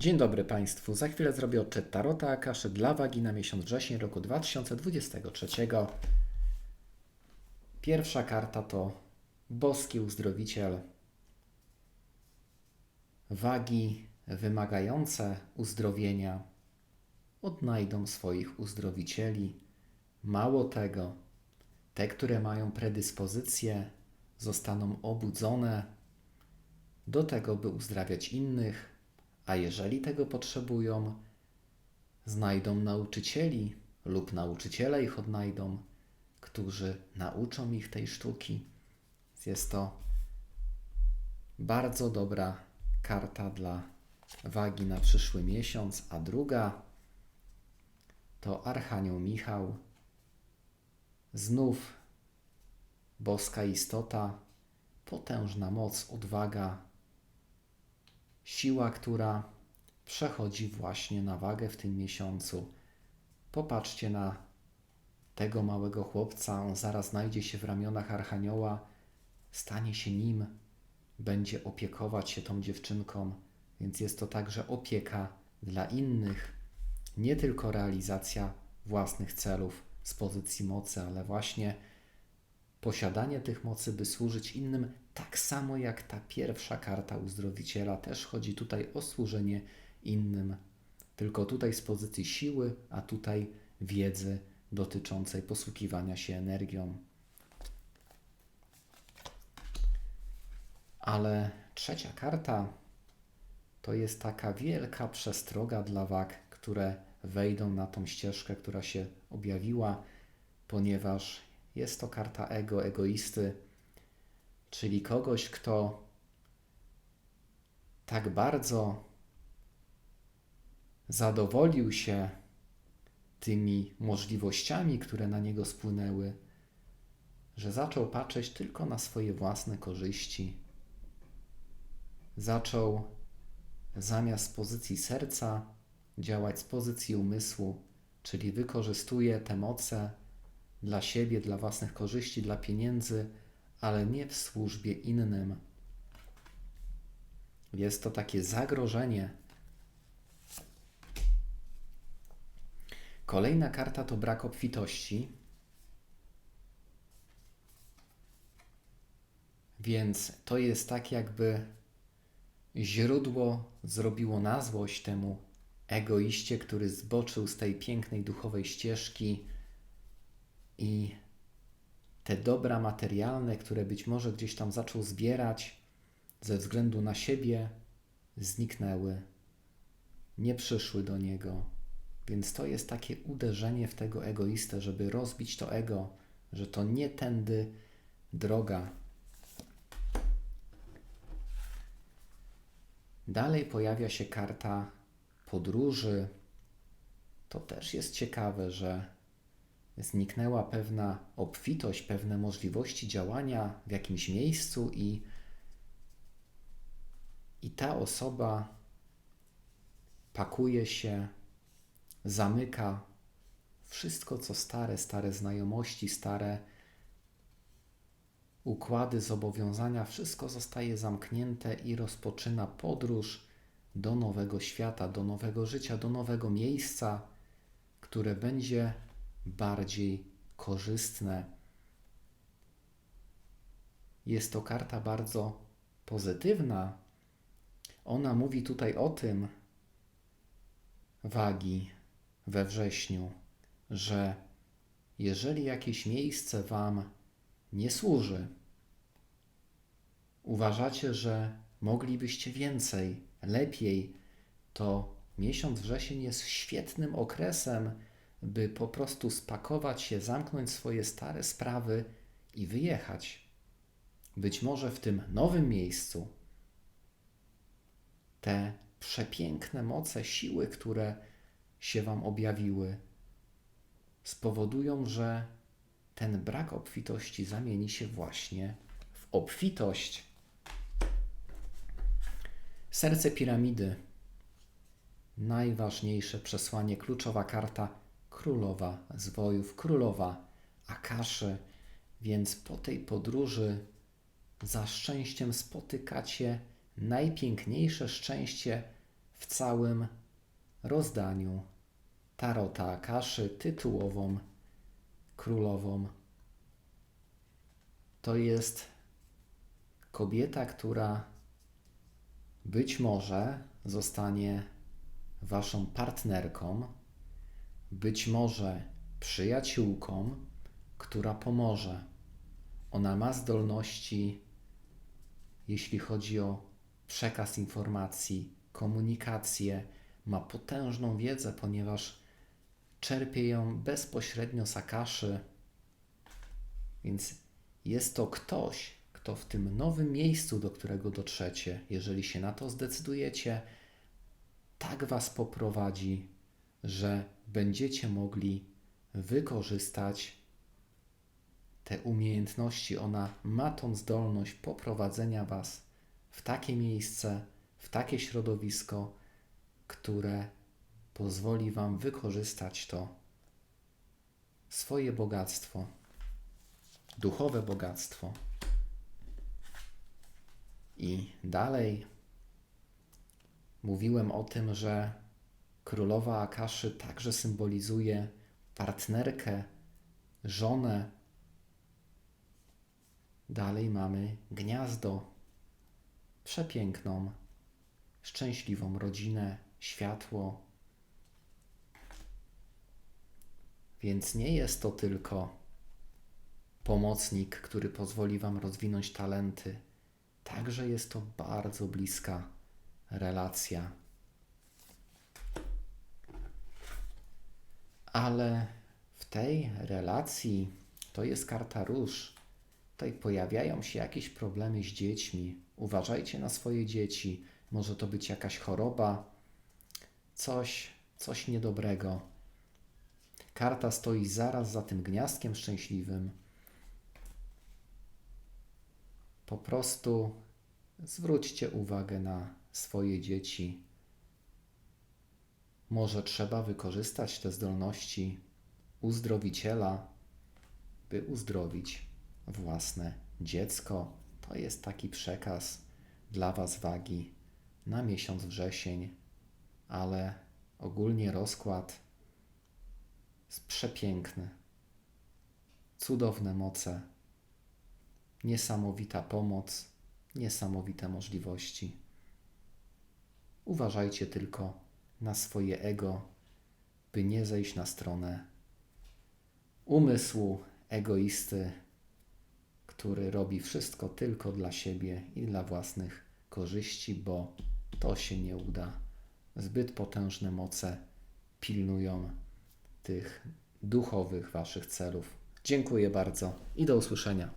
Dzień dobry Państwu. Za chwilę zrobię odczyt Tarota Akaszy dla wagi na miesiąc wrzesień roku 2023. Pierwsza karta to Boski Uzdrowiciel. Wagi wymagające uzdrowienia odnajdą swoich uzdrowicieli. Mało tego, te, które mają predyspozycje, zostaną obudzone do tego, by uzdrawiać innych, a jeżeli tego potrzebują, znajdą nauczycieli lub nauczyciele ich odnajdą, którzy nauczą ich tej sztuki. Jest to bardzo dobra karta dla wagi na przyszły miesiąc, a druga to Archanioł Michał. Znów boska istota, potężna moc, odwaga, siła, która przechodzi właśnie na wagę w tym miesiącu. Popatrzcie na tego małego chłopca, on zaraz znajdzie się w ramionach Archanioła, stanie się nim, będzie opiekować się tą dziewczynką, więc jest to także opieka dla innych, nie tylko realizacja własnych celów z pozycji mocy, ale właśnie posiadanie tych mocy, by służyć innym, tak samo jak ta pierwsza karta uzdrowiciela, też chodzi tutaj o służenie innym. Tylko tutaj z pozycji siły, a tutaj wiedzy dotyczącej posługiwania się energią. Ale trzecia karta to jest taka wielka przestroga dla wag, które wejdą na tą ścieżkę, która się objawiła, ponieważ jest to karta ego, egoisty, czyli kogoś, kto tak bardzo zadowolił się tymi możliwościami, które na niego spłynęły, że zaczął patrzeć tylko na swoje własne korzyści. Zaczął zamiast z pozycji serca działać z pozycji umysłu, czyli wykorzystuje te moce dla siebie, dla własnych korzyści, dla pieniędzy, ale nie w służbie innym. Jest to takie zagrożenie. Kolejna karta to brak obfitości. Więc to jest tak, jakby źródło zrobiło na złość temu egoiście, który zboczył z tej pięknej duchowej ścieżki i te dobra materialne, które być może gdzieś tam zaczął zbierać ze względu na siebie, zniknęły, nie przyszły do niego. Więc to jest takie uderzenie w tego egoistę, żeby rozbić to ego, że to nie tędy droga. Dalej pojawia się karta podróży. To też jest ciekawe, że zniknęła pewna obfitość, pewne możliwości działania w jakimś miejscu i, i ta osoba pakuje się, zamyka wszystko, co stare, stare znajomości, stare układy, zobowiązania, wszystko zostaje zamknięte i rozpoczyna podróż do nowego świata, do nowego życia, do nowego miejsca, które będzie bardziej korzystne. Jest to karta bardzo pozytywna. Ona mówi tutaj o tym, wagi we wrześniu, że jeżeli jakieś miejsce Wam nie służy, uważacie, że moglibyście więcej, lepiej, to miesiąc wrzesień jest świetnym okresem, by po prostu spakować się, zamknąć swoje stare sprawy i wyjechać. Być może w tym nowym miejscu te przepiękne moce, siły, które się Wam objawiły, spowodują, że ten brak obfitości zamieni się właśnie w obfitość. Serce piramidy. Najważniejsze przesłanie, kluczowa karta królowa zwojów, królowa Akaszy. Więc po tej podróży za szczęściem spotykacie najpiękniejsze szczęście w całym rozdaniu Tarota Akaszy tytułową królową. To jest kobieta, która być może zostanie waszą partnerką, być może przyjaciółką, która pomoże. Ona ma zdolności, jeśli chodzi o przekaz informacji, komunikację, ma potężną wiedzę, ponieważ czerpie ją bezpośrednio z Akaszy. Więc jest to ktoś, kto w tym nowym miejscu, do którego dotrzecie, jeżeli się na to zdecydujecie, tak Was poprowadzi, że będziecie mogli wykorzystać te umiejętności. Ona ma tą zdolność poprowadzenia Was w takie miejsce, w takie środowisko, które pozwoli Wam wykorzystać to swoje bogactwo, duchowe bogactwo. I dalej mówiłem o tym, że królowa Akaszy także symbolizuje partnerkę, żonę. Dalej mamy gniazdo, przepiękną, szczęśliwą rodzinę, światło. Więc nie jest to tylko pomocnik, który pozwoli Wam rozwinąć talenty. Także jest to bardzo bliska relacja. Ale w tej relacji to jest karta róż. Tutaj pojawiają się jakieś problemy z dziećmi. Uważajcie na swoje dzieci. Może to być jakaś choroba, coś, coś niedobrego. Karta stoi zaraz za tym gniazdkiem szczęśliwym. Po prostu zwróćcie uwagę na swoje dzieci. Może trzeba wykorzystać te zdolności uzdrowiciela, by uzdrowić własne dziecko. To jest taki przekaz dla Was wagi na miesiąc wrzesień, ale ogólnie rozkład jest przepiękny. Cudowne moce, niesamowita pomoc, niesamowite możliwości. Uważajcie tylko na swoje ego, by nie zejść na stronę umysłu egoisty, który robi wszystko tylko dla siebie i dla własnych korzyści, bo to się nie uda. Zbyt potężne moce pilnują tych duchowych Waszych celów. Dziękuję bardzo i do usłyszenia.